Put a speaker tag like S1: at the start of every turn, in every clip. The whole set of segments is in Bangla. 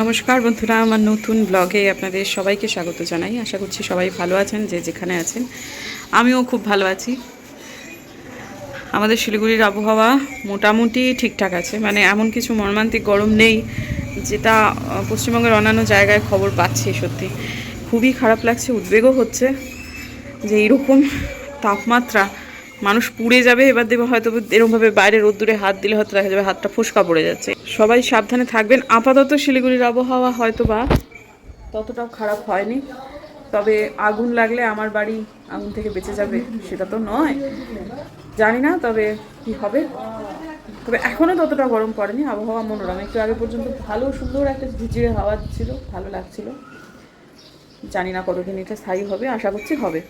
S1: নমস্কার বন্ধুরা, আমার নতুন ব্লগে আপনাদের সবাইকে স্বাগত জানাই। আশা করছি সবাই ভালো আছেন, যে যেখানে আছেন। আমিও খুব ভালো আছি। আমাদের শিলিগুড়ির আবহাওয়া মোটামুটি ঠিকঠাক আছে। মানে এমন কিছু মর্মান্তিক গরম নেই, যেটা পশ্চিমবঙ্গের অন্যান্য জায়গায় খবর পাচ্ছি সত্যি। খুবই খারাপ লাগছে, উদ্বেগও হচ্ছে যে এইরকম তাপমাত্রা মানুষ পুড়ে যাবে, এবার দেবে হয়তো এরকমভাবে বাইরে রোদ্দুরে হাত দিলে হয়তো দেখা যাবে হাতটা ফোসকা পড়ে যাচ্ছে। সবাই সাবধানে থাকবেন। আপাতত শিলিগুড়ির আবহাওয়া হয়তো বা ততটাও খারাপ হয়নি। তবে আগুন লাগলে আমার বাড়ি আগুন থেকে বেঁচে যাবে, সেটা তো নয়। জানি না তবে কি হবে। তবে এখনও ততটা গরম পড়েনি। আবহাওয়া মনোরম। একটু আগে পর্যন্ত ভালো সুন্দর একটা ঝিঝিরে হাওয়া ছিল, ভালো লাগছিল। জানি না কতদিন এটা স্থায়ী হবে, আশা করছি হবে।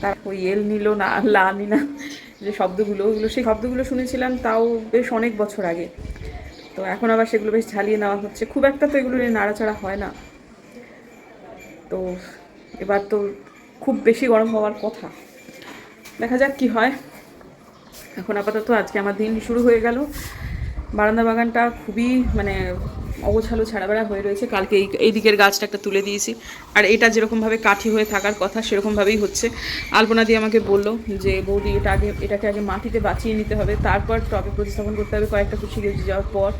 S1: তার ওই এল নিল না, লা নিনা যে শব্দগুলো, ওগুলো সেই শব্দগুলো শুনেছিলাম তাও বেশ অনেক বছর আগে। তো এখন আবার সেগুলো বেশ ঝালিয়ে নেওয়া হচ্ছে। খুব একটা তো এগুলো নিয়ে নাড়াচাড়া হয় না। তো এবার তো খুব বেশি গরম হওয়ার কথা। দেখা যাক কি হয়। এখন আপাতত আজকে আমার দিন শুরু হয়ে গেল। বারান্দা বাগানটা খুবই মানে অগোছালো ছাড়াবেড়া হয়ে রয়েছে। কালকে এই এই দিকের গাছটা একটা তুলে দিয়েছি। আর এটা যেরকমভাবে কাঠি হয়ে থাকার কথা, সেরকমভাবেই হচ্ছে। আলপনা দিয়ে আমাকে বলল যে, বৌদি, এটা আগে এটাকে আগে মাটিতে বাঁচিয়ে নিতে হবে। তারপর টবে প্রতিস্থাপন করতে হবে। কয়েকটা কুচি গেছে যাওয়ার পর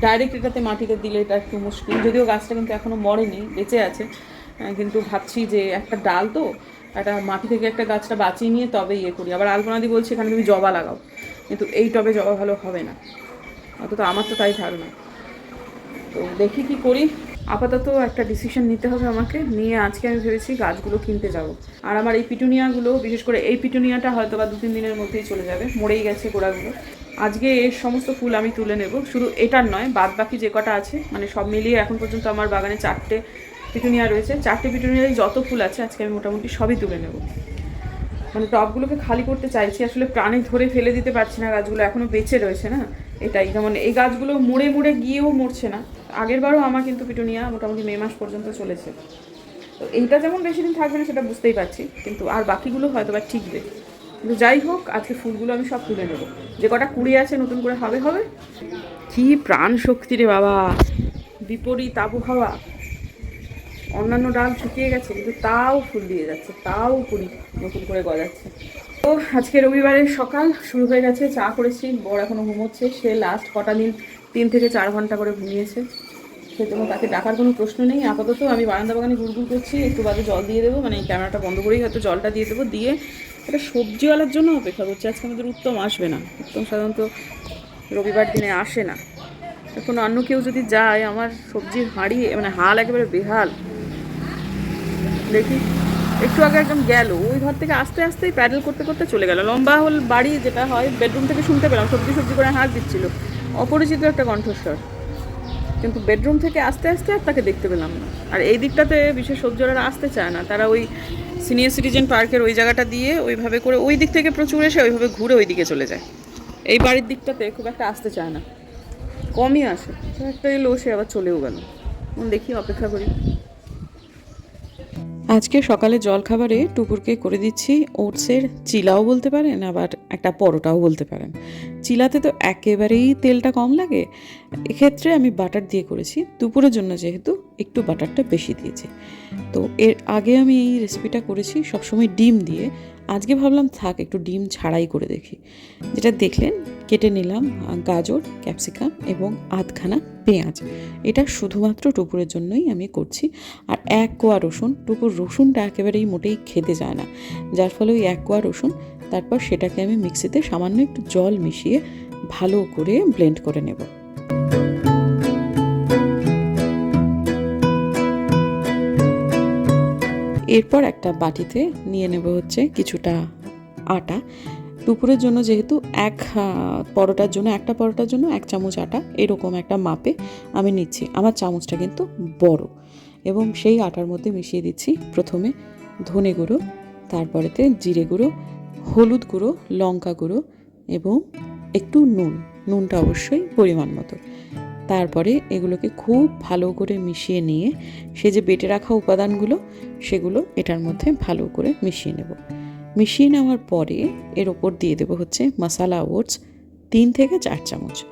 S1: ডাইরেক্ট এটাতে মাটিতে দিলে এটা একটু মুশকিল। যদিও গাছটা কিন্তু এখনও মরেনি, বেঁচে আছে। কিন্তু ভাবছি যে, একটা ডাল তো, একটা মাটি থেকে একটা গাছটা বাঁচিয়ে নিয়ে তবে ইয়ে করি। আবার আলপনাদি বলছে, এখানে তুমি জবা লাগাও। কিন্তু এই টবে জবা ভালো হবে না। অন্তত আমার তো তাই ধারণা। তো দেখি কি করি। আপাতত একটা ডিসিশন নিতে হবে আমাকে। নিয়ে আজকে আমি ভেবেছি গাছগুলো কিনতে যাব। আর আমার এই পিটুনিয়াগুলো, বিশেষ করে এই পিটুনিয়াটা হয়তো বা দু তিন দিনের মধ্যেই চলে যাবে। মরেই গেছে গোড়াগুলো। আজকে এর সমস্ত ফুল আমি তুলে নেব। শুধু এটার নয় বাদ বাকি যে কটা আছে মানে সব মিলিয়ে এখন পর্যন্ত আমার বাগানে চারটে পিটুনিয়া রয়েছে। চারটে পিটুনিয়ারই যত ফুল আছে, আজকে আমি মোটামুটি সবই তুলে নেব। মানে টবগুলোকে খালি করতে চাইছি। আসলে প্রাণে ধরে ফেলে দিতে পারছি না গাছগুলো। এখনও বেঁচে রয়েছে না। এটাই। যেমন এই গাছগুলো মুড়ে মুড়ে গিয়েও মরছে না। আগের বারও আমার কিন্তু পিটুনিয়া মোটামুটি মে মাস পর্যন্ত চলেছে। তো এইটা যেমন বেশি দিন থাকবে না, সেটা বুঝতেই পারছি। কিন্তু আর বাকিগুলো হয়তো বা ঠিকবে। কিন্তু যাই হোক, আজকে ফুলগুলো আমি সব তুলে নেব। যে কটা কুড়ি আছে, নতুন করে হবে হবে। কি প্রাণ শক্তি রে বাবা! বিপরীত আবহাওয়া। অন্যান্য ডাল শুকিয়ে গেছে, কিন্তু তাও ফুল দিয়ে যাচ্ছে, তাও কুড়ি নতুন করে গজাচ্ছে। তো আজকে রবিবারের সকাল, শুরু হয়ে গেছে, চা করেছি বড় এখনও ঘুমোচ্ছে, সে লাস্ট কটা দিন তিন থেকে চার ঘণ্টা করে ঘুমিয়েছে। সেজন্য তাকে ডাকার কোনো প্রশ্ন নেই। আপাতত আমি বারান্দা বাগানে গুড়গুড় করছি, একটু বাদে জল দিয়ে দেবো। মানে ক্যামেরাটা বন্ধ করেই হয়তো জলটা দিয়ে দেবো। দিয়ে একটা সবজিওয়ালার জন্য অপেক্ষা করছি। আজকে আমাদের উত্তম আসবে না। উত্তম সাধারণত রবিবার দিনে আসে না। এখন অন্য কেউ যদি যায়, আমার সবজির হাঁড়ি মানে হাল একেবারে বেহাল। দেখি। একটু আগে একদম গেল। ওই ঘর থেকে আস্তে আস্তেই প্যাডেল করতে করতে চলে গেল। লম্বা হল বাড়ি যেটা হয়, বেডরুম থেকে শুনতে পেলাম। সবজি সবজি করে হাত দিচ্ছিল। অপরিচিত একটা কণ্ঠস্বর। কিন্তু বেডরুম থেকে আস্তে আস্তে আর তাকে দেখতে পেলাম না। আর এই দিকটাতে বিশেষ সজ্জরারা আসতে চায় না। তারা ওই সিনিয়র সিটিজেন পার্কের ওই জায়গাটা দিয়ে ওইভাবে করে ওই দিক থেকে প্রচুর এসে ওইভাবে ঘুরে ওই দিকে চলে যায়। এই বাড়ির দিকটাতে খুব একটা আসতে চায় না। কমই আসে। একটা এলো সে আবার চলেও গেল। দেখি, অপেক্ষা করি। আজকে সকালে জলখাবারে টুকুরকে করে দিচ্ছি ওটসের চিলাও বলতে পারেন, আবার একটা পরোটাও বলতে পারেন। চিলাতে তো একেবারেই তেলটা কম লাগে। এক্ষেত্রে আমি বাটার দিয়ে করেছি। দুপুরের জন্য যেহেতু একটু বাটারটা বেশি দিয়েছি। তো এর আগে আমি এই রেসিপিটা করেছি সবসময় ডিম দিয়ে। আজকে ভাবলাম থাক, একটু ডিম ছাড়াই করে দেখি। যেটা দেখলেন, কেটে নিলাম গাজর, ক্যাপসিকাম এবং আধখানা পেঁয়াজ। এটা শুধুমাত্র টুকুরের জন্যই আমি করছি। আর এক কোয়া রসুন, টুকুর রসুনটা একেবারেই মোটেই খেতে যায় না। যার ফলে ওই এক কোয়া রসুন, তারপর সেটাকে আমি মিক্সিতে সামান্য একটু জল মিশিয়ে ভালো করে ব্লেন্ড করে নেব। এরপর একটা বাটিতে নিয়ে নেব হচ্ছে কিছুটা আটা। দুপুরের জন্য যেহেতু এক পরোটার জন্য, একটা পরোটার জন্য এক চামচ আটা, এরকম একটা মাপে আমি নিচ্ছি। আমার চামচটা কিন্তু বড়। এবং সেই আটার মধ্যে মিশিয়ে দিচ্ছি প্রথমে ধনে গুঁড়ো, তারপরেতে জিরে গুঁড়ো, হলুদ গুঁড়ো, লঙ্কা গুঁড়ো এবং একটু নুন। নুনটা অবশ্যই পরিমাণ মতো। তারপরে এগুলোকে খুব ভালো করে মিশিয়ে নিয়ে সে যে বেটে রাখা উপাদানগুলো, সেগুলো এটার মধ্যে ভালো করে মিশিয়ে নেব। মিশিয়ে নেওয়ার পরে এর ওপর দিয়ে দেবো হচ্ছে মশালা ওটস তিন থেকে চার চামচ।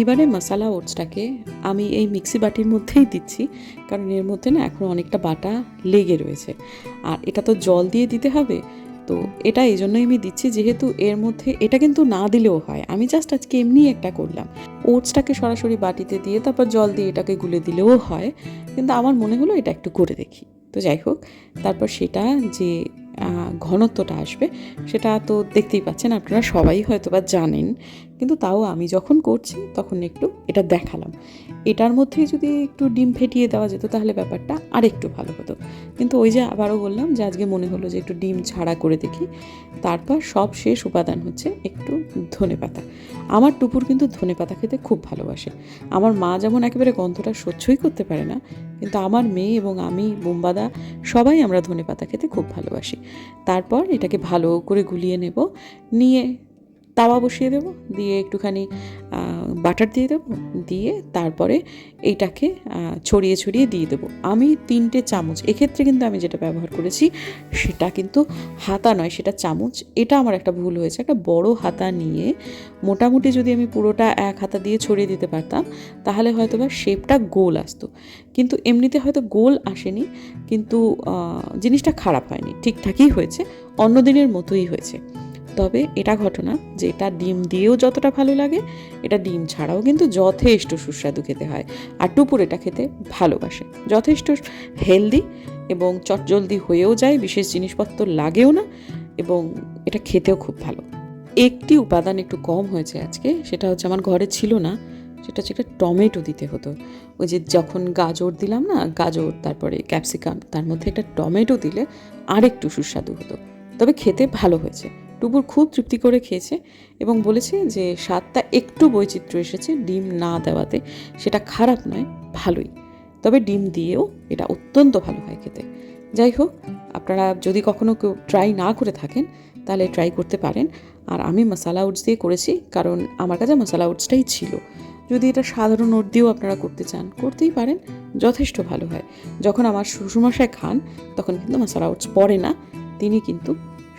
S1: এইবারে মশালা ওটসটাকে আমি এই মিক্সি বাটির মধ্যেই দিচ্ছি, কারণ এর মধ্যে না এখন অনেকটা বাটা লেগে রয়েছে। আর এটা তো জল দিয়ে দিতে হবে, তো এটা এই জন্যই আমি দিচ্ছি যেহেতু এর মধ্যে এটা কিন্তু না দিলেও হয়। আমি জাস্ট আজকে এমনি একটা করলাম। ওটসটাকে সরাসরি বাটিতে দিয়ে তারপর জল দিয়ে এটাকে গুলে দিলেও হয়, কিন্তু আমার মনে হলো এটা একটু করে দেখি। তো যাই হোক, তারপর সেটা যে ঘনত্বটা আসবে, সেটা তো দেখতেই পাচ্ছেন, আপনারা সবাই হয়তো বা জানেন। কিন্তু তাও আমি যখন করছি, তখন একটু এটা দেখালাম। এটার মধ্যে যদি একটু ডিম ফেটিয়ে দেওয়া যেত, তাহলে ব্যাপারটা আরেকটু ভালো হতো। কিন্তু ওই যে আবারও বললাম যে আজকে মনে হলো যে একটু ডিম ছাড়া করে দেখি। তারপর সব শেষ উপাদান হচ্ছে একটু ধনে পাতা। আমার টুপুর কিন্তু ধনে পাতা খেতে খুব ভালোবাসে। আমার মা যেমন একেবারে গন্ধটা সহ্যই করতে পারে না, কিন্তু আমার মেয়ে এবং আমি, বোম্বাদা, সবাই আমরা ধনে পাতা খেতে খুব ভালোবাসি। তারপর এটাকে ভালো করে গুলিয়ে নেব, নিয়ে তাওয়া বসিয়ে দেবো, দিয়ে একটুখানি বাটার দিয়ে দেবো, দিয়ে তারপরে এইটাকে ছড়িয়ে ছড়িয়ে দিয়ে দেবো। আমি তিনটে চামচ, এক্ষেত্রে কিন্তু আমি যেটা ব্যবহার করেছি সেটা কিন্তু হাতা নয়, সেটা চামচ। এটা আমার একটা ভুল হয়েছে। একটা বড় হাতা নিয়ে মোটামুটি যদি আমি পুরোটা এক হাতা দিয়ে ছড়িয়ে দিতে পারতাম, তাহলে হয়তো বা শেপটা গোল আসতো। কিন্তু এমনিতে হয়তো গোল আসেনি, কিন্তু জিনিসটা খারাপ হয়নি। ঠিকঠাকই হয়েছে, অন্য দিনের মতোই হয়েছে। তবে এটা ঘটনা যে এটা ডিম দিয়েও যতটা ভালো লাগে, এটা ডিম ছাড়াও কিন্তু যথেষ্ট সুস্বাদু খেতে হয়। আর টুপুর এটা খেতে ভালোবাসে। যথেষ্ট হেলদি এবং চটজলদি হয়েও যায়, বিশেষ জিনিসপত্র লাগেও না এবং এটা খেতেও খুব ভালো। একটি উপাদান একটু কম হয়েছে আজকে, সেটা হচ্ছে আমার ঘরে ছিল না, সেটা হচ্ছে একটা টমেটো দিতে হতো। ওই যে যখন গাজর দিলাম না, গাজর, তারপরে ক্যাপসিকাম, তার মধ্যে একটা টমেটো দিলে আরেকটু সুস্বাদু হতো। তবে খেতে ভালো হয়েছে। টুপুর খুব তৃপ্তি করে খেয়েছে এবং বলেছে যে স্বাদটা একটু বৈচিত্র্য এসেছে ডিম না দেওয়াতে। সেটা খারাপ নয়, ভালোই। তবে ডিম দিয়েও এটা অত্যন্ত ভালো হয় খেতে। যাই হোক, আপনারা যদি কখনো কেউ ট্রাই না করে থাকেন, তাহলে ট্রাই করতে পারেন। আর আমি মশালা ওটস দিয়ে করেছি, কারণ আমার কাছে মশালা ওটসটাই ছিল। যদি এটা সাধারণ ওট দিয়েও আপনারা করতে চান, করতেই পারেন, যথেষ্ট ভালো হয়। যখন আমার শ্বশুরমশাই খান, তখন কিন্তু মশালা ওটস পড়ে না, তিনি কিন্তু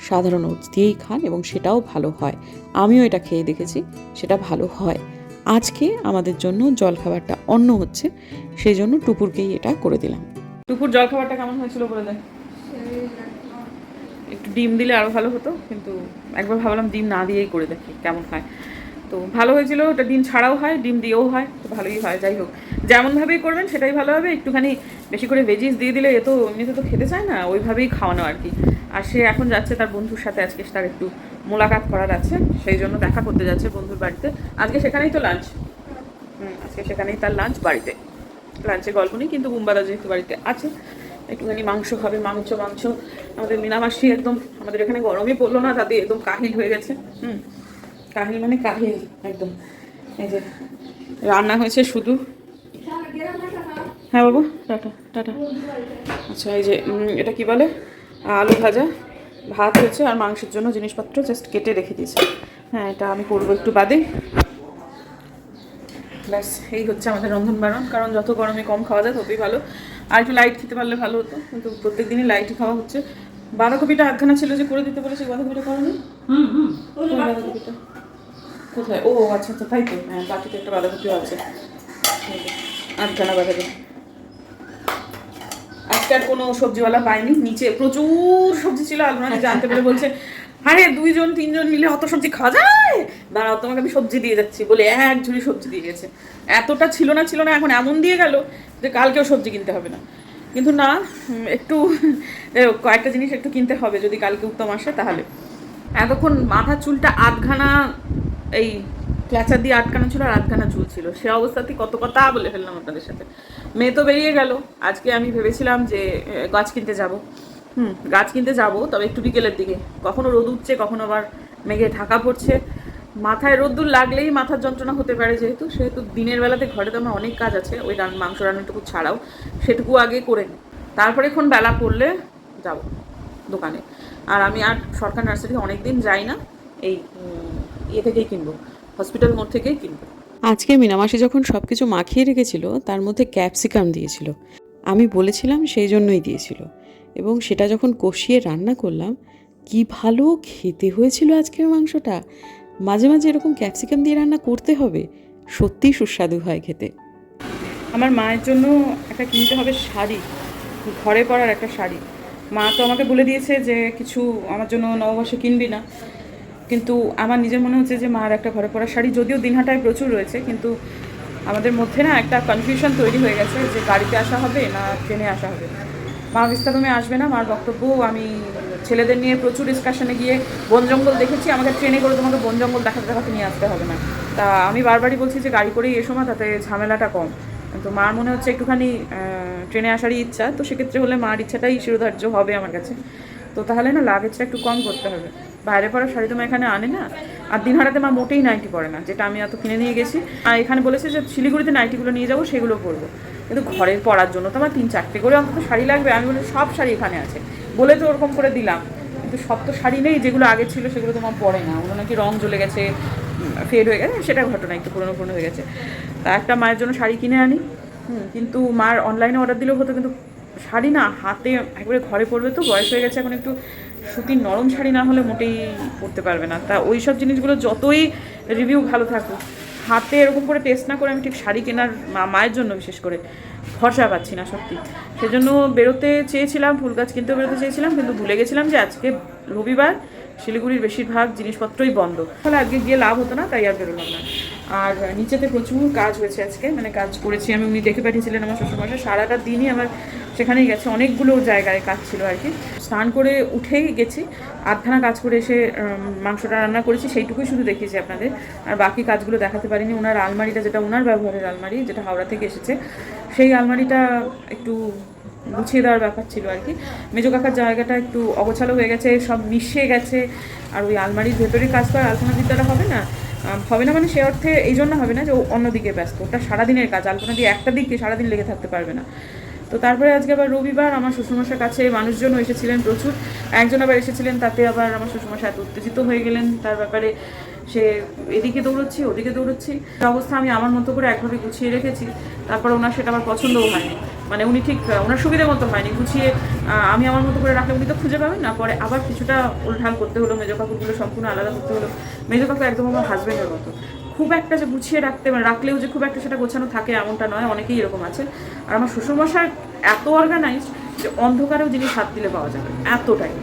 S1: সাধারণ ওটস দিয়েই খান এবং সেটাও ভালো হয়। আমিও এটা খেয়ে দেখেছি, সেটা ভালো হয়। আজকে আমাদের জন্য জলখাবারটা অন্য হচ্ছে সেই জন্য টুপুরকেই এটা করে দিলাম। টুপুর, জলখাবারটা কেমন হয়েছিল বলে দেয় একটু ডিম দিলে আরও ভালো হতো, কিন্তু একবার ভাবলাম ডিম না দিয়েই করে দেখি কেমন হয়। তো ভালো হয়েছিল, ওটা ডিম ছাড়াও হয়, ডিম দিয়েও হয়, তো ভালোই হয়, যাই হোক। যেমনভাবেই করবেন সেটাই ভালো হবে, একটুখানি বেশি করে ভেজিস দিয়ে দিলে এ তো এমনিতে তো খেতে চায় না, ওইভাবেই খাওয়ানো আর কি। আর সে এখন যাচ্ছে তার বন্ধুর সাথে, আজকে তার একটু মোলাকাত করার আছে, সেই জন্য দেখা করতে যাচ্ছে বন্ধুর বাড়িতে। আজকে সেখানেই তো লাঞ্চ হুম, আজকে সেখানেই তার লাঞ্চ বাড়িতে। লাঞ্চে গল্প নেই, কিন্তু বুম্বাদা যেহেতু বাড়িতে আছে, একটুখানি মাংস খাবে, মাংস মাংস। আমাদের মিনামাসি একদম, আমাদের এখানে গরমই পড়ল না, তাতে একদম কাহিল হয়ে গেছে। হুম, কাহিল মানে কাহিল, একদম। এই যে, রান্না হয়েছে শুধু। হ্যাঁ বাবু, টাটা টাটা। আচ্ছা এই যে এটা কি বলে? আলু ভাজা ভাত হয়েছে আর মাংসের জন্য জিনিসপত্র জাস্ট কেটে রেখে দিয়েছে। হ্যাঁ এটা আমি করব একটু বাদে। ব্যাস এই হচ্ছে আমাদের রন্ধন বারণ। কারণ যত গরমে কম খাওয়া যায় ততই ভালো। আর একটু লাইট খেতে পারলে ভালো হতো। কিন্তু প্রত্যেক দিনই লাইটই খাওয়া হচ্ছে। বাঁধাকপিটা আধখানা ছিল যে করে দিতে বলেছে বাঁধাকপিটা করনি হুম হুম। বাঁধাকপিটা। কোথায়? ও আচ্ছা আচ্ছা তাই তো। হ্যাঁ বাকিতে একটা বাঁধাকপিও আছে। আধখানা বাঁধাকপি। আর কোনো সবজিওয়ালা পাইনি নিচে প্রচুর সবজি ছিল আলমারি জানতে পেরে বলছে, আরে দুইজন, তিনজন মিলে অত সবজি খাওয়া যায়? দাঁড়াও, তোমাকে আমি সবজি দিয়ে যাচ্ছি, বলে এক ঝুড়ি সবজি দিয়ে গেছে। এতটা ছিল না ছিল না, এখন এমন দিয়ে গেল যে কালকেও সবজি কিনতে হবে না। কিন্তু না একটু কয়েকটা জিনিস একটু কিনতে হবে, যদি কালকে উত্তম আসে তাহলে। এতক্ষণ মাথার চুলটা আধখানা এই ক্ল্যাচার দিয়ে আটকানো ছিল আর আটখানা চুল ছিল। সে অবস্থাতেই কত কথা বলে ফেললাম আপনাদের সাথে। মেয়ে তো বেরিয়ে গেল। আজকে আমি ভেবেছিলাম যে গাছ কিনতে যাব। হুম, গাছ কিনতে যাব, তবে একটু বিকেলের দিকে। কখনো রোদ উঠছে, কখনো আবার মেঘে ঢাকা পড়ছে। মাথায় রোদ্দুর লাগলেই মাথার যন্ত্রণা হতে পারে যেহেতু। সেহেতু দিনের বেলাতে ঘরে তো আমার অনেক কাজ আছে। ওই রান, মাংস রান্নাটুকু ছাড়াও সেটুকু আগে করে নিই তারপরে এখন বেলা পড়লে যাব দোকানে। আর আমি আর সরকার নার্সারি অনেক দিন যাই না। এই ইয়ে থেকেই কিনবো। হসপিটাল মোড় থেকেই কিনবো। আজকে মিনামাসি যখন সব কিছু মাখিয়ে রেখেছিল তার মধ্যে ক্যাপসিকাম দিয়েছিল। আমি বলেছিলাম সেই জন্যই দিয়েছিল। এবং সেটা যখন কষিয়ে রান্না করলাম কি ভালো খেতে হয়েছিল আজকের মাংসটা। মাঝে মাঝে এরকম ক্যাপসিকাম দিয়ে রান্না করতে হবে সত্যিই সুস্বাদু হয় খেতে। আমার মায়ের জন্য একটা কিনতে হবে শাড়ি ঘরে পরার একটা শাড়ি। মা তো আমাকে বলে দিয়েছে যে কিছু আমার জন্য নববর্ষে কিনবি না। কিন্তু আমার নিজের মনে হচ্ছে যে মার একটা ঘরে পরা শাড়ি, যদিও দিনহাটায় প্রচুর রয়েছে, কিন্তু আমাদের মধ্যে না একটা কনফিউশন তৈরি হয়ে গেছে যে গাড়িতে আসা হবে না ট্রেনে আসা হবে। মা বিস্তারমে আসবে না, মার বক্তব্য, আমি ছেলেদের নিয়ে প্রচুর ডিসকাশনে গিয়ে বন জঙ্গল দেখেছি, আমাকে ট্রেনে করে তোমাকে বন জঙ্গল দেখাতে দেখাতে নিয়ে আসতে হবে না। তা আমি বারবারই বলছি যে গাড়ি করেই এসো মা, তাতে ঝামেলাটা কম। তো মার মনে হচ্ছে একটুখানি ট্রেনে আসারই ইচ্ছা, তো সেক্ষেত্রে হলে মার ইচ্ছাটাই শিরোধার্য হবে আমার কাছে। তো তাহলে না লাগেজটা একটু কম করতে হবে। বাইরে পরা শাড়ি তো মা এখানে আনে না। আর দিনহাটাতে মা মোটেই নাইটি পরে না যেটা আমি এত কিনে নিয়ে গেছি। আর এখানে বলেছে যে শিলিগুড়িতে নাইটিগুলো নিয়ে যাব সেগুলো পরবো। কিন্তু ঘরের পরার জন্য তো আমার তিন চারটে করে অন্তত শাড়ি লাগবে। আমি বলি সব শাড়ি এখানে আছে। বলে তো ওরকম করে দিলাম। কিন্তু সব তো শাড়ি নেই যেগুলো আগে ছিল সেগুলো তোমার পরে না। ওগুলো নাকি রং জ্বলে গেছে ফেড হয়ে গেছে সেটা ঘটনা একটু পুরনো পুরনো হয়ে গেছে। তা একটা মায়ের জন্য শাড়ি কিনে আনি। হুম, কিন্তু মার অনলাইনে অর্ডার দিলেও হতো কিন্তু শাড়ি না হাতে একবারে ঘরে পরবে তো, বয়স হয়ে গেছে, এখন একটু সুতির নরম শাড়ি না হলে মোটেই পরতে পারবে না। তা ওই সব জিনিসগুলো যতই রিভিউ ভালো থাকুক, হাতে এরকম করে টেস্ট না করে আমি ঠিক শাড়ি কেনার মায়ের জন্য বিশেষ করে ভরসা পাচ্ছি না সত্যি। সেজন্য বেরোতে চেয়েছিলাম, ফুল গাছ কিনতেও বেরোতে চেয়েছিলাম, কিন্তু ভুলে গেছিলাম যে আজকে রবিবার শিলিগুড়ির বেশিরভাগ জিনিসপত্রই বন্ধ। তাহলে আজকে গিয়ে লাভ হতো না, তাই আর বেরোলাম না। আর নিচেতে প্রচুর কাজ হয়েছে আজকে মানে কাজ করেছি আমি। উনি দেখে পাঠিয়েছিলেন আমার শ্বশুরমশাই। সারাটা দিনই আমার সেখানেই গেছে, অনেকগুলো জায়গায় কাজ ছিল আর কি। স্নান করে উঠেই গেছি। আধখানা কাজ করে এসে মাংসটা রান্না করেছি। সেইটুকুই শুধু দেখিয়েছি আপনাদের। আর বাকি কাজগুলো দেখাতে পারিনি। ওনার আলমারিটা, যেটা ওনার ব্যবহারের আলমারি, যেটা হাওড়া থেকে এসেছে, সেই আলমারিটা একটু গুছিয়ে দেওয়ার ব্যাপার ছিল আর কি। মেজো কাকার জায়গাটা একটু অগোছালো হয়ে গেছে, সব মিশিয়ে গেছে, আর ওই আলমারির ভেতরে কাজ করা আলপনা দিদারা হবে না। হবে না মানে সে অর্থে এই জন্য হবে না যে ও অন্যদিকে ব্যস্ত, ওটা সারাদিনের কাজ, আলপনা দিয়ে একটা দিকে সারাদিন লেগে থাকতে পারবে না। তো তারপরে আজকে আবার রবিবার, আমার শ্বশুরমশার কাছে মানুষজন এসেছিলেন প্রচুর, একজন আবার এসেছিলেন, তাতে আবার আমার শ্বশুরমশাই এত উত্তেজিত হয়ে গেলেন, তার ব্যাপারে সে এদিকে দৌড়চ্ছি, ওদিকে দৌড়চ্ছি। অবস্থা আমি আমার মতো করে একভাবে গুছিয়ে রেখেছি, তারপর ওনার সেটা আমার পছন্দও হয়নি। মানে উনি ঠিক ওনার সুবিধা মতো হয়নি। গুছিয়ে আমি আমার মতো করে রাখলে উনি তো খুঁজে পাবেন না। পরে আবার কিছুটা উল্টাল করতে হলো, মেজো কাকুরগুলো সম্পূর্ণ আলাদা করতে হলো। মেজো কাকু একদম আমার হাজব্যান্ডের মতো। খুব একটা যে গুছিয়ে রাখতে মানে রাখলেও যে খুব একটা সেটা গোছানো থাকে এমনটা নয়, অনেকেই এরকম আছে আর আমার শ্বশুরমশাই এত অর্গানাইজড যে অন্ধকারেও জিনিস হাত দিলে পাওয়া যাবে এতটাই।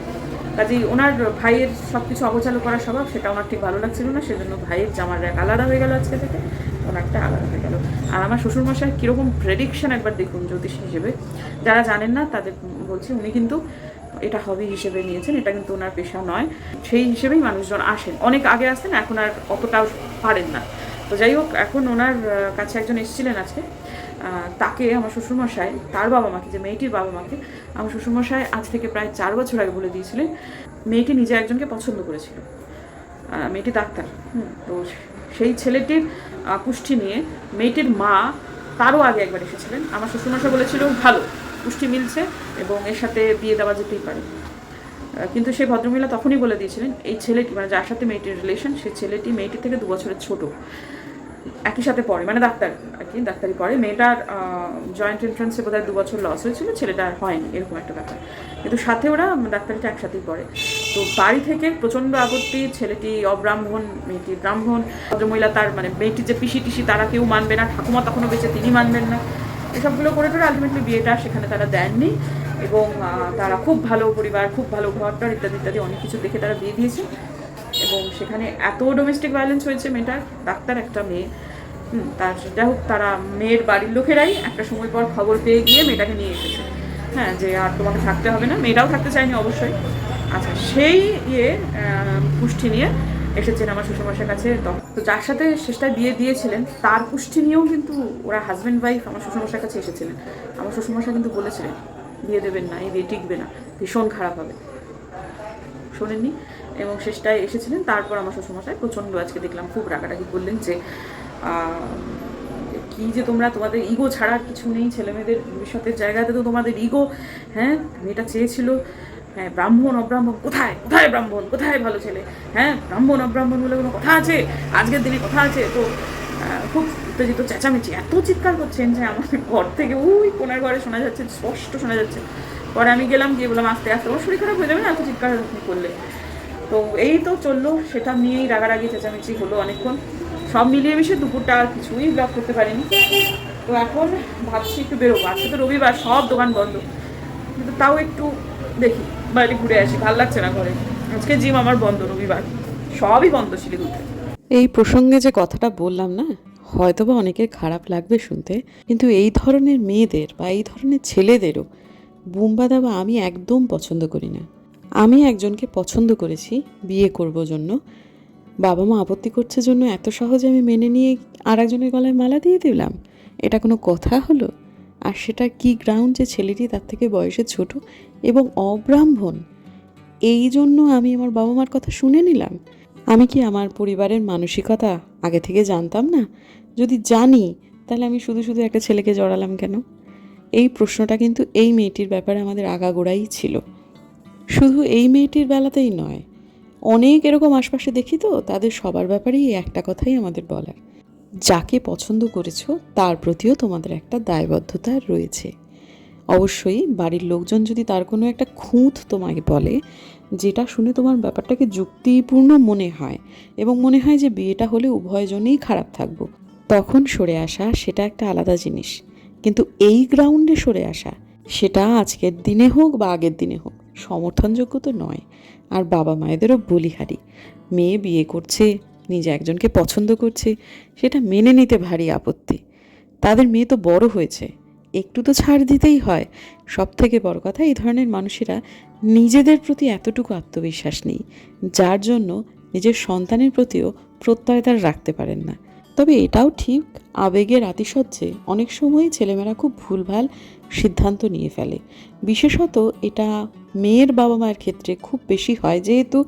S1: কাজেই ওনার ভাইয়ের সব কিছু অগোছালো করার স্বভাব, সেটা ওনার ঠিক ভালো লাগছিল না, সেজন্য ভাইয়ের জামার র্যাক আলাদা হয়ে গেল আজকে থেকে। ওনারটা আলাদা হয়ে গেল। আর আমার শ্বশুরমশাই কীরকম প্রেডিকশন একবার দেখুন জ্যোতিষ হিসেবে। যারা জানেন না তাদের বলছি উনি কিন্তু এটা হবি হিসেবে নিয়েছেন এটা কিন্তু ওনার পেশা নয়। সেই হিসেবেই মানুষজন আসেন। অনেক আগে আসতেন এখন আর অতটাও পারেন না। তো যাই হোক এখন ওনার কাছে একজন এসেছিলেন আজকে। তাকে আমার শ্বশুরমশাই তার বাবা মাকে যে মেয়েটির বাবা মাকে আমার শ্বশুরমশাই আজ থেকে প্রায় চার বছর আগে বলে দিয়েছিলেন মেয়েটি নিজে একজনকে পছন্দ করেছিল। মেয়েটি ডাক্তার। হুম, তো সেই ছেলেটির পুষ্টি নিয়ে মেয়েটির মা তারও আগে একবার এসেছিলেন। আমার শ্বশুরমশা বলেছিল, ভালো পুষ্টি মিলছে এবং এর সাথে বিয়ে দেওয়া যেতেই পারে। কিন্তু সেই ভদ্রমহিলা তখনই বলে দিয়েছিলেন, এই ছেলেটি মানে যার সাথে মেয়েটির রিলেশন সেই ছেলেটি মেয়েটির থেকে দু বছরের ছোট। একই সাথে পড়ে মানে ডাক্তার, আর কি, ডাক্তারি পড়ে। মেয়েটার জয়েন্ট এন্ট্রান্সে বোধহয় দু বছর লস হয়েছিল, ছেলেটা আর হয়নি, এরকম একটা ব্যাপার। কিন্তু সাথে ওরা ডাক্তারিটা একসাথেই পড়ে। তো বাড়ি থেকে প্রচণ্ড আপত্তি, ছেলেটি অব্রাহ্মণ, মেয়েটি ব্রাহ্মণ, ভদ্রমহিলা তার মানে মেয়েটির যে পিসি টিসি তারা কেউ মানবে না, ঠাকুমা তখনও বেঁচে তিনি মানবেন না। এসবগুলো করে টোরে আলটিমেটলি বিয়েটা সেখানে তারা দেননি এবং তারা খুব ভালো পরিবার, খুব ভালো ঘরটার ইত্যাদি ইত্যাদি অনেক কিছু দেখে তারা বিয়ে দিয়েছে। এবং সেখানে এত ডোমেস্টিক ভায়োলেন্স হয়েছে মেয়েটার, ডাক্তার একটা মেয়ে। তার যাই হোক তারা মেয়ের বাড়ির লোকেরাই একটা সময় পর খবর পেয়ে গিয়ে মেয়েটাকে নিয়ে এসেছে। হ্যাঁ যে আর তোমাকে থাকতে হবে না মেয়েটাও থাকতে চায়নি অবশ্যই। আচ্ছা সেই ইয়ে পুষ্টি নিয়ে এসেছেন আমার শ্বশুরমশার কাছে। তো- যার সাথে শেষটায় বিয়ে দিয়েছিলেন, তার পুষ্টি নিয়েও কিন্তু ওরা হাজব্যান্ড ওয়াইফ আমার শ্বশুরমশার কাছে এসেছিলেন। আমার শ্বশুরমশাই কিন্তু বলেছিলেন, বিয়ে দেবেন না, এই বিয়ে টিকবে না, ভীষণ খারাপ হবে। শোনেননি এবং শেষটায় এসেছিলেন। তারপর আমার শ্বশুরমশাই প্রচণ্ড আজকে দেখলাম খুব রাগারাগি করলেন যে কি যে তোমরা তোমাদের ইগো ছাড়ার কিছু নেই, ছেলেমেয়েদের ভবিষ্যতের জায়গাতে তো তোমাদের ইগো হ্যাঁ মেয়েটা চেয়েছিল হ্যাঁ ব্রাহ্মণ, অব্রাহ্মণ, কোথায়? কোথায় ব্রাহ্মণ? কোথায় ভালো ছেলে? হ্যাঁ ব্রাহ্মণ, অব্রাহ্মণ বলে কোনো কথা আছে? আজকের দিনে কথা আছে? তো খুব উত্তেজিত, চেঁচামেচি। এত চিৎকার করছেন যে আমার ঘর থেকে ওই কোনার ঘরে শোনা যাচ্ছে, স্পষ্ট শোনা যাচ্ছে। পরে আমি গেলাম, গিয়ে বললাম, আস্তে আস্তে। ওর শরীর খারাপ হয়ে যাবে না? এত চিৎকার করলে। তো এই তো চলল, সেটা নিয়েই রাগারাগি, চেঁচামেচি হলো অনেকক্ষণ।
S2: সব মিলিয়ে মিশে দুপুরটা আর কিছুই ব্লগ করতে পারিনি। তো এখন ভাবছি একটু বেরোবো। আজকে তো রবিবার, সব দোকান বন্ধ। কিন্তু তাও একটু দেখি বাইরে ঘুরে আসি। ভালো লাগছে না ঘরে। আজকে জিম আমার বন্ধ রবিবার। সবই বন্ধ শিলিগুড়িতে
S1: এই প্রসঙ্গে যে কথাটা বললাম না, হয়তোবা অনেকের খারাপ লাগবে শুনতে, কিন্তু এই ধরনের মেয়েদের বা এই ধরনের ছেলেদেরও বুম্বা দাবা আমি একদম পছন্দ করি না। আমি একজনকে পছন্দ করেছি, বিয়ে করব জন্য। বাবা মা আপত্তি করছে জন্য এত সহজে আমি মেনে নিয়ে আর একজনের গলায় মালা দিয়ে দিলাম। এটা কোনো কথা হলো? আর সেটা কি গ্রাউন্ড যে ছেলেটি তার থেকে বয়সে ছোট এবং অব্রাহ্মণ? এই জন্য আমি আমার বাবা মার কথা শুনে নিলাম। আমি কি আমার পরিবারের মানসিকতা আগে থেকে জানতাম না? যদি জানি, তাহলে আমি শুধু শুধু একটা ছেলেকে জড়ালাম কেন? এই প্রশ্নটা কিন্তু এই মেয়েটির ব্যাপারে আমাদের আগাগোড়াই ছিল। শুধু এই মেয়েটির বেলাতেই নয়, অনেক এরকম আশপাশে দেখি তো, তাদের সবার ব্যাপারেই একটা কথাই আমাদের বলার যাকে পছন্দ করেছ, তার প্রতিও তোমাদের একটা দায়বদ্ধতা রয়েছে। অবশ্যই বাড়ির লোকজন যদি তার কোনো একটা খুঁত তোমাকে বলে, যেটা শুনে তোমার ব্যাপারটাকে যুক্তিপূর্ণ মনে হয় এবং মনে হয় যে বিয়েটা হলে উভয়জনেই খারাপ থাকব, তখন সরে আসা সেটা একটা আলাদা জিনিস। কিন্তু এই গ্রাউন্ডে সরে আসা, সেটা আজকের দিনে হোক বা আগের দিনে হোক, সমর্থনযোগ্য তো নয়। আর বাবা মায়েদেরও বলিহারি। মেয়ে বিয়ে করছে, নিজে একজনকে পছন্দ করছে, সেটা মেনে নিতে ভারী আপত্তি। তাদের মেয়ে তো বড় হয়েছে, একটু তো ছাড় দিতেই হয়। সব থেকে বড় কথা, এই ধরনের মানুষেরা নিজেদের প্রতি এতটুকু আত্মবিশ্বাস নেই, যার জন্য নিজের সন্তানের প্রতিও প্রত্যয় তারা রাখতে পারেন না। তবে এটাও ঠিক, আবেগের আতিশয্যে অনেক সময় ছেলেমেয়েরা খুব ভুলভাল সিদ্ধান্ত নিয়ে ফেলে। বিশেষত এটা মেয়ের বাবা মায়ের ক্ষেত্রে খুব বেশি হয়, যেহেতু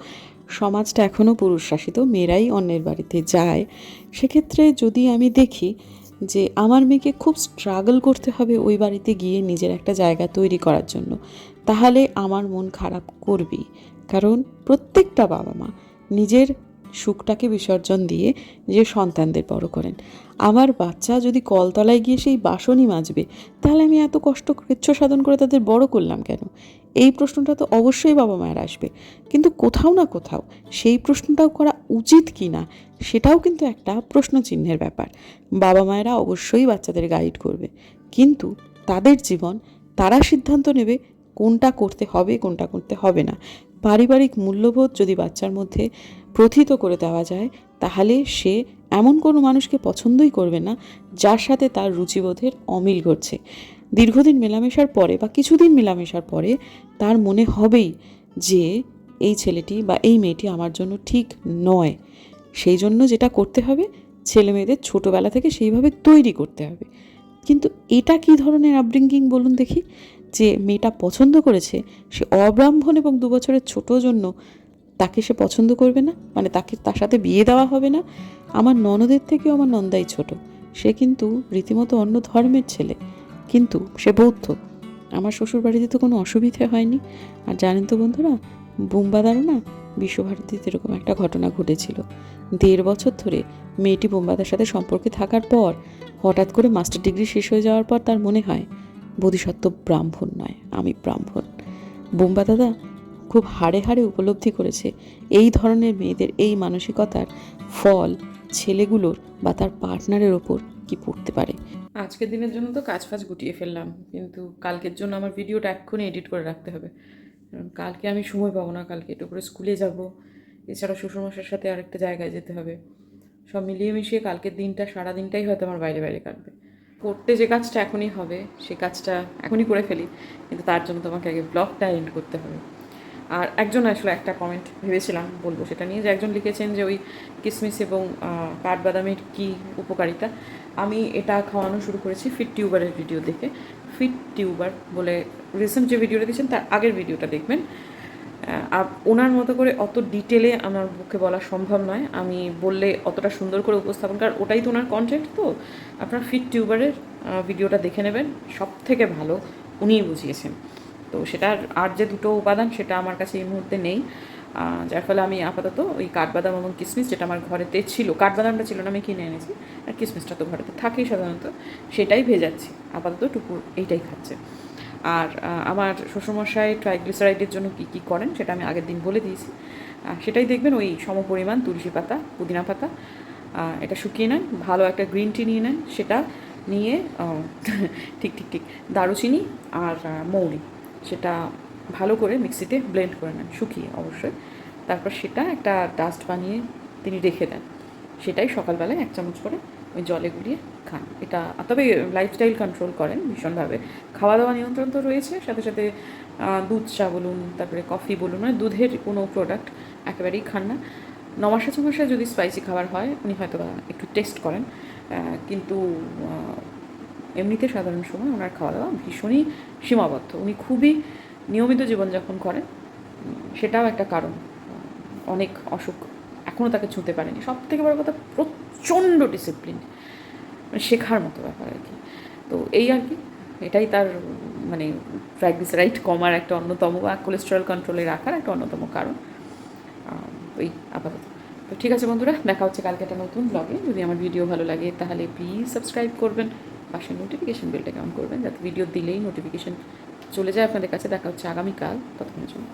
S1: সমাজটা এখনও পুরুষ শাসিত মেয়েরাই অন্যের বাড়িতে যায়। সেক্ষেত্রে যদি আমি দেখি যে আমার মেয়েকে খুব স্ট্রাগল করতে হবে ওই বাড়িতে গিয়ে নিজের একটা জায়গা তৈরি করার জন্য, তাহলে আমার মন খারাপ করবেই। কারণ প্রত্যেকটা বাবা মা নিজের সুখটাকে বিসর্জন দিয়ে যে সন্তানদের বড় করেন। আমার বাচ্চা যদি কলতলায় গিয়ে সেই বাসনই মাজবে, তাহলে আমি এত কষ্ট কৃচ্ছ সাধন করে তাদের বড় করলাম কেন? এই প্রশ্নটা তো অবশ্যই বাবা মায়ের আসবে। কিন্তু কোথাও না কোথাও সেই প্রশ্নটাও করা উচিত কি না, সেটাও কিন্তু একটা প্রশ্ন চিহ্নের ব্যাপার। বাবা মায়েরা অবশ্যই বাচ্চাদের গাইড করবে। কিন্তু তাদের জীবন তারা সিদ্ধান্ত নেবে কোনটা করতে হবে, কোনটা করতে হবে না। পারিবারিক মূল্যবোধ যদি বাচ্চার মধ্যে প্রথিত করে দেওয়া যায়, তাহলে সে এমন কোনো মানুষকে পছন্দই করবে না, যার সাথে তার রুচিবোধের অমিল ঘটছে। দীর্ঘদিন মেলামেশার পরে বা কিছুদিন মেলামেশার পরে তার মনে হবেই যে এই ছেলেটি বা এই মেয়েটি আমার জন্য ঠিক নয়। সেই জন্য যেটা করতে হবে, ছেলে মেয়েদের ছোটোবেলা থেকে সেইভাবে তৈরি করতে হবে। কিন্তু এটা কি ধরনের আপব্রিঙ্গিং বলুন দেখি? যে মেয়েটা পছন্দ করেছে, সে অব্রাহ্মণ এবং দু বছরের ছোট জন্য তাকে সে পছন্দ করবে না? মানে তাকে তার সাথে বিয়ে দেওয়া হবে না? আমার ননদের থেকেও আমার নন্দাই ছোট। সে কিন্তু রীতিমতো অন্য ধর্মের ছেলে। কিন্তু সে বৌদ্ধ। আমার শ্বশুর বাড়িতে তো কোনো অসুবিধে হয়নি। আর জানেন তো বন্ধুরা, বোম্বাদারও না বিশ্বভারতীতে এরকম একটা ঘটনা ঘটেছিল। দেড় বছর ধরে মেয়েটি বোম্বাদার সাথে সম্পর্কে থাকার পর হঠাৎ করে মাস্টার ডিগ্রি শেষ হয়ে যাওয়ার পর তার মনে হয় বোধিসত্ত্ব ব্রাহ্মণ নয়, আমি ব্রাহ্মণ। বোম্বা দাদা খুব হাড়ে হাড়ে উপলব্ধি করেছে এই ধরনের মেয়েদের এই মানসিকতার ফল ছেলেগুলোর বা তার পার্টনারের ওপর কি পড়তে পারে।
S2: আজকের দিনের জন্য তো কাজ ফাজ গুটিয়ে ফেললাম, কিন্তু কালকের জন্য আমার ভিডিওটা এক্ষুনি এডিট করে রাখতে হবে। কালকে আমি সময় পাবো না, কালকে একটু করে স্কুলে যাব, এছাড়া শ্বশুরমশার সাথে আরেকটা জায়গায় যেতে হবে। সব মিলিয়ে মিশিয়ে কালকের দিনটা সারা দিনটাই হয়তো আমার বাইরে বাইরে কাটবে। করতে যে কাজটা এখনই হবে, সে কাজটা এখনই করে ফেলি, কিন্তু তার জন্য তোমাকে আগে ব্লগটা এন্ড করতে হবে। আর একজন আসলে একটা কমেন্ট ভেবেছিলাম বলব সেটা নিয়ে, যে একজন লিখেছেন যে ওই কিসমিস এবং কাঠবাদামের কী উপকারিতা। আমি এটা খাওয়ানো শুরু করেছি ফিট টিউবারের ভিডিও দেখে। ফিট টিউবার বলে রিসেন্ট যে ভিডিওটা দিয়েছেন তার আগের ভিডিওটা দেখবেন। ওনার মতো করে অত ডিটেলে আমার পক্ষে বলা সম্ভব নয়। আমি বললে অতটা সুন্দর করে উপস্থাপন কারণ ওটাই তো ওনার কন্টেন্ট তো। আপনার ফিট টিউবারের ভিডিওটা দেখে নেবেন। সব থেকে ভালো উনিই বুঝিয়েছেন। তো সেটার আর যে দুটো উপাদান, সেটা আমার কাছে এই মুহূর্তে নেই। যার ফলে আমি আপাতত ওই কাঠবাদাম এবং কিশমিশ যেটা আমার ঘরেতে ছিল কাঠবাদামটা ছিল না, আমি কিনে এনেছি। আর কিশমিশটা তো ঘরেতে থাকেই সাধারণত। সেটাই ভেজাচ্ছি। আপাতত টুকুর এইটাই খাচ্ছে। আর আমার শ্বশুরমশাই ট্রাইগ্লিসারাইডের জন্য কী কী করেন সেটা আমি আগের দিন বলে দিয়েছি। সেটাই দেখবেন ওই সমপরিমাণ তুলসী পাতা, পুদিনা পাতা
S1: এটা শুকিয়ে নেন ভালো একটা গ্রিন টি নিয়ে নেন সেটা নিয়ে ঠিক ঠিক ঠিক, দারুচিনি আর মৌরি, সেটা ভালো করে মিক্সিতে ব্লেন্ড করে নেন, শুকিয়ে অবশ্যই। তারপর সেটা একটা ডাস্ট বানিয়ে তিনি রেখে দেন, সেটাই সকালবেলায় এক চামচ করে ওই জলে গুলিয়ে খান। এটা, তবে লাইফস্টাইল কন্ট্রোল করেন ভীষণভাবে। খাওয়া দাওয়া নিয়ন্ত্রণ তো রয়েছে, সাথে সাথে দুধ চা বলুন, তারপরে কফি বলুন মানে দুধের কোনো প্রোডাক্ট একেবারেই খান না। ন মাসে যদি স্পাইসি খাবার হয়, উনি হয়তো একটু টেস্ট করেন। কিন্তু এমনিতে সাধারণ সময় ওনার খাওয়া দাওয়া ভীষণই সীমাবদ্ধ। উনি খুবই নিয়মিত জীবনযাপন করেন। সেটাও একটা কারণ। অনেক অসুখ এখনও তাকে ছুঁতে পারেনি। সব থেকে বড় কথা প্রচণ্ড ডিসিপ্লিন মানে শেখার মতো ব্যাপার আর কি। তো এই আর কি, এটাই তার মানে ট্রাইগ্লিসারাইড কমার একটা অন্যতম বা কোলেস্টেরল কন্ট্রোলে রাখার একটা অন্যতম কারণ। ওই আপাতত। তো ঠিক আছে বন্ধুরা, দেখা হচ্ছে কালকে একটা নতুন ব্লগে যদি আমার ভিডিও ভালো লাগে, তাহলে প্লিজ সাবস্ক্রাইব করবেন। পাশে নোটিফিকেশন বেলটাকে কেমন করবেন, যাতে ভিডিও দিলেই নোটিফিকেশন চলে যায় আপনাদের কাছে। দেখা হচ্ছে আগামীকাল। ততক্ষণের জন্য